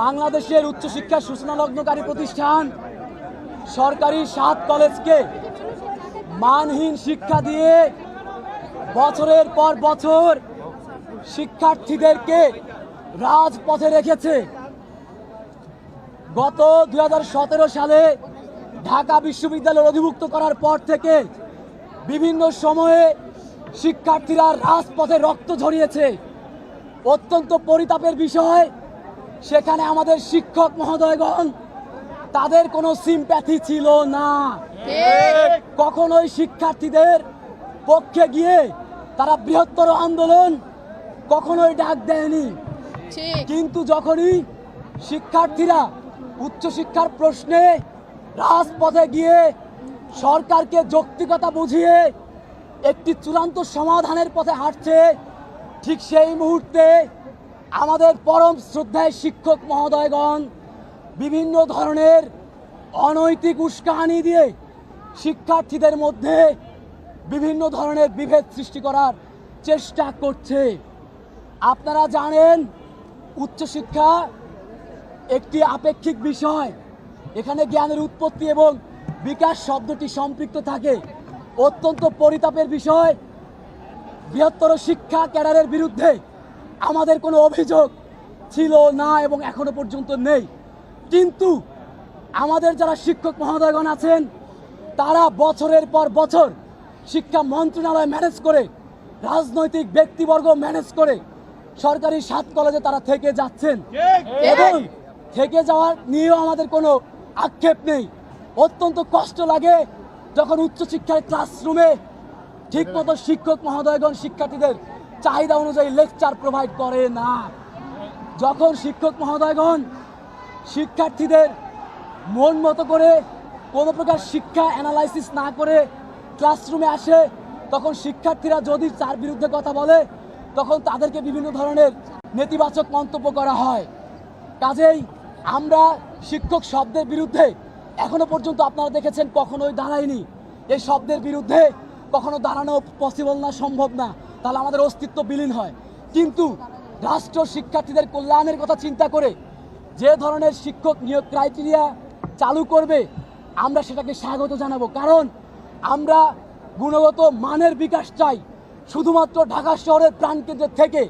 বাংলাদেশের উচ্চশিক্ষার সূচনালগ্নকারী প্রতিষ্ঠান সরকারি সাত কলেজকে মানহীন শিক্ষা দিয়ে বছরের পর বছর শিক্ষার্থীদেরকে রাজপথে রেখেছে। গত দু হাজার সতেরো সালে ঢাকা বিশ্ববিদ্যালয় অধিভুক্ত করার পর থেকে বিভিন্ন সময়ে শিক্ষার্থীরা রাজপথে রক্ত ঝরিয়েছে। অত্যন্ত পরিতাপের বিষয় সেখানে আমাদের শিক্ষক মহোদয়গণ তাদের কোনো সিম্প্যাথি ছিল না। কখনোই শিক্ষার্থীদের পক্ষে গিয়ে তারা বৃহত্তর আন্দোলন কখনোই ডাক দেয়নি। কিন্তু যখনই শিক্ষার্থীরা উচ্চশিক্ষার প্রশ্নে রাজপথে গিয়ে সরকারকে যৌক্তিকতা বুঝিয়ে একটি চূড়ান্ত সমাধানের পথে হাঁটছে ঠিক সেই মুহূর্তে আমাদের পরম শ্রদ্ধায় শিক্ষক মহোদয়গণ বিভিন্ন ধরনের অনৈতিক উস্কানি দিয়ে শিক্ষার্থীদের মধ্যে বিভিন্ন ধরনের বিভেদ সৃষ্টি করার চেষ্টা করছে। আপনারা জানেন, উচ্চশিক্ষা একটি আপেক্ষিক বিষয়। এখানে জ্ঞানের উৎপত্তি এবং বিকাশ শব্দটি সম্পৃক্ত থাকে। অত্যন্ত পরিতাপের বিষয়। বৃহত্তর শিক্ষা ক্যাডারের বিরুদ্ধে আমাদের কোনো অভিযোগ ছিল, না, এবং এখনও পর্যন্ত নেই। কিন্তু আমাদের যারা শিক্ষক মহোদয়গণ আছেন, তারা বছরের পর বছর শিক্ষা মন্ত্রণালয় ম্যানেজ করে, রাজনৈতিক ব্যক্তিবর্গ ম্যানেজ করে সরকারি সাত কলেজে তারা থেকে যাচ্ছেন। এবং থেকে যাওয়ার নিয়েও আমাদের কোনো আক্ষেপ নেই। অত্যন্ত কষ্ট লাগে যখন উচ্চশিক্ষার ক্লাসরুমে ঠিকমতো শিক্ষক মহোদয়গণ শিক্ষার্থীদের চাহিদা অনুযায়ী লেকচার প্রোভাইড করে না। যখন শিক্ষক মহোদয়গণ শিক্ষার্থীদের মন মতো করে কোনো প্রকার শিক্ষা অ্যানালাইসিস না করে ক্লাসরুমে আসে, তখন শিক্ষার্থীরা যদি তার বিরুদ্ধে কথা বলে, তখন তাদেরকে বিভিন্ন ধরনের নেতিবাচক মন্তব্য করা হয়। কাজেই আমরা শিক্ষক শব্দের বিরুদ্ধে এখনও পর্যন্ত আপনারা দেখেছেন কখনোই দাঁড়ায়নি। এই শব্দের বিরুদ্ধে কখনো দাঁড়ানো পসিবল না, সম্ভব না। তাহলে আমাদের অস্তিত্ব বিলীন হয়। কিন্তু রাষ্ট্র শিক্ষার্থীদের কল্যাণের কথা চিন্তা করে যে ধরনের শিক্ষক নিয়োগ ক্রাইটেরিয়া চালু করবে, আমরা সেটাকে স্বাগত জানাব। কারণ আমরা গুণগত মানের বিকাশ চাই। শুধুমাত্র ঢাকা শহরের প্রাণকেন্দ্রের থেকে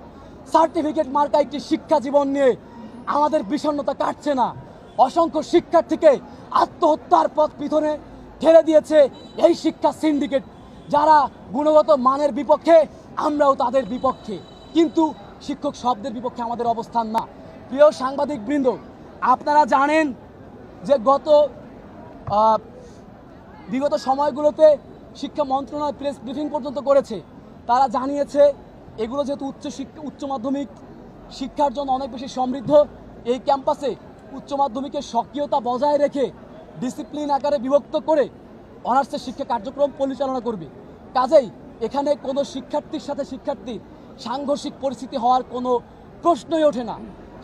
সার্টিফিকেট মার্কা একটি শিক্ষা জীবন নিয়ে আমাদের বিষণ্ণতা কাটছে না। অসংখ্য শিক্ষার্থীকে আত্মহত্যার পথ পিছনে ঠেলে দিয়েছে এই শিক্ষা সিন্ডিকেট যারা গুণগত মানের বিপক্ষে, আমরাও তাদের বিপক্ষে। কিন্তু শিক্ষক শব্দের বিপক্ষে আমাদের অবস্থান না। প্রিয় সাংবাদিক বৃন্দ আপনারা জানেন যে গত বিগত সময়গুলোতে শিক্ষা মন্ত্রণালয় প্রেস ব্রিফিং পর্যন্ত করেছে। তারা জানিয়েছে, এগুলো যেহেতু উচ্চ শিক্ষা, উচ্চ মাধ্যমিক, শিক্ষার জন্য অনেক বেশি সমৃদ্ধ, এই ক্যাম্পাসে উচ্চ মাধ্যমিকের সক্রিয়তা বজায় রেখে ডিসিপ্লিন আকারে বিভক্ত করে অনার্সের শিক্ষা কার্যক্রম পরিচালনা করবে। কাজেই এখানে কোনো শিক্ষার্থীর সাথে শিক্ষার্থীর সাংঘর্ষিক পরিস্থিতি হওয়ার কোনো প্রশ্নই ওঠে না।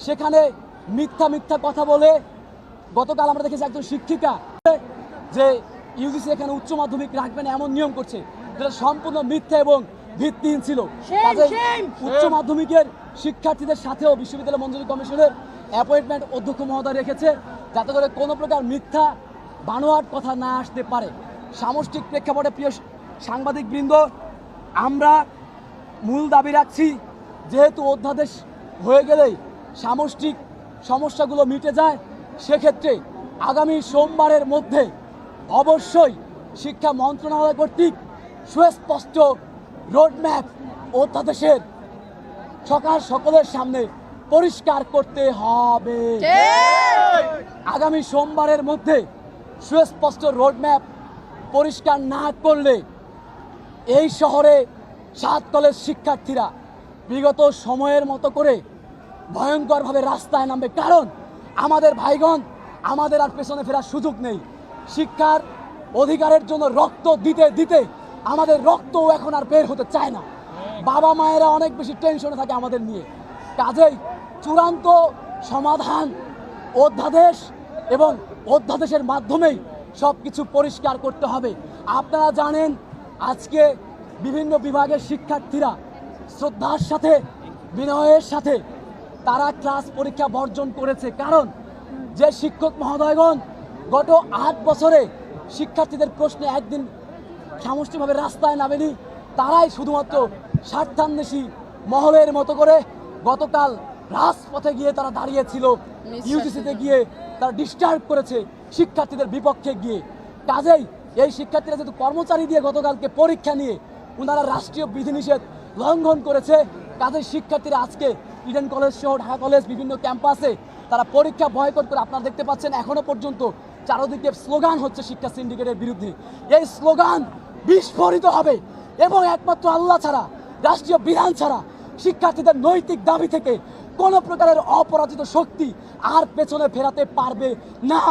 সেখানে মিথ্যা মিথ্যা কথা বলে গতকাল আমরা দেখেছি একজন শিক্ষিকা যে ইউজিসি এখানে উচ্চ মাধ্যমিক রাখবে না এমন নিয়ম করছে যেটা সম্পূর্ণ মিথ্যা এবং ভিত্তিহীন ছিল। উচ্চ মাধ্যমিকের শিক্ষার্থীদের সাথেও বিশ্ববিদ্যালয় মঞ্জুরি কমিশনের অ্যাপয়েন্টমেন্ট অধ্যক্ষ মহোদয় রেখেছে যাতে করে কোনো প্রকার মিথ্যা বানোয়াট কথা না আসতে পারে। সামষ্টিক প্রেক্ষাপটে প্রিয় সাংবাদিক বৃন্দ আমরা মূল দাবি রাখছি যেহেতু অধ্যাদেশ হয়ে গেলেই সামষ্টিক সমস্যাগুলো মিটে যায় সেক্ষেত্রে আগামী সোমবারের মধ্যে অবশ্যই শিক্ষা মন্ত্রণালয় কর্তৃক সুস্পষ্ট রোডম্যাপ অধ্যাদেশের সকাল সকলের সামনে পরিষ্কার করতে হবে। আগামী সোমবারের মধ্যে সুস্পষ্ট রোডম্যাপ পরিষ্কার না করলে এই শহরে সাত কলেজ শিক্ষার্থীরা বিগত সময়ের মতো করে ভয়ঙ্করভাবে রাস্তায় নামবে। কারণ আমাদের ভাইগণ, আমাদের আর পেছনে ফেরার সুযোগ নেই। শিক্ষার অধিকারের জন্য রক্ত দিতে দিতে আমাদের রক্তও এখন আর বের হতে চায় না। বাবা মায়েরা অনেক বেশি টেনশনে থাকে আমাদের নিয়ে। কাজেই চূড়ান্ত সমাধান অধ্যাদেশ এবং অধ্যাদেশের মাধ্যমেই সব কিছু পরিষ্কার করতে হবে। আপনারা জানেন আজকে বিভিন্ন বিভাগের শিক্ষার্থীরা শ্রদ্ধার সাথে বিনয়ের সাথে তারা ক্লাস পরীক্ষা বর্জন করেছে। কারণ যে শিক্ষক মহোদয়গণ গত আট বছরে শিক্ষার্থীদের প্রশ্নে একদিন সামষ্টিকভাবে রাস্তায় নামেনি তারাই শুধুমাত্র স্বার্থান্বেষী মহলের মতো করে গতকাল রাজপথে গিয়ে তারা দাঁড়িয়েছিল। ইউজিসিতে গিয়ে তারা ডিস্টার্ব করেছে শিক্ষার্থীদের বিপক্ষে গিয়ে। কাজেই এই শিক্ষার্থীরা যেহেতু কর্মচারী দিয়ে গতকালকে পরীক্ষা নিয়ে ওনারা রাষ্ট্রীয় বিধিনিষেধ লঙ্ঘন করেছে, কাজেই শিক্ষার্থীরা আজকে ইডেন কলেজ সহ ঢাকা কলেজ বিভিন্ন ক্যাম্পাসে তারা পরীক্ষা বয়কট করে আপনারা দেখতে পাচ্ছেন, এখনও পর্যন্ত চারদিকে স্লোগান হচ্ছে শিক্ষা সিন্ডিকেটের বিরুদ্ধে। এই স্লোগান বিস্ফোরিত হবে এবং একমাত্র আল্লাহ ছাড়া, রাষ্ট্রীয় বিধান ছাড়া শিক্ষার্থীদের নৈতিক দাবি থেকে কোনো প্রকারের অপরাজিত শক্তি আর পেছনে ফেরাতে পারবে না।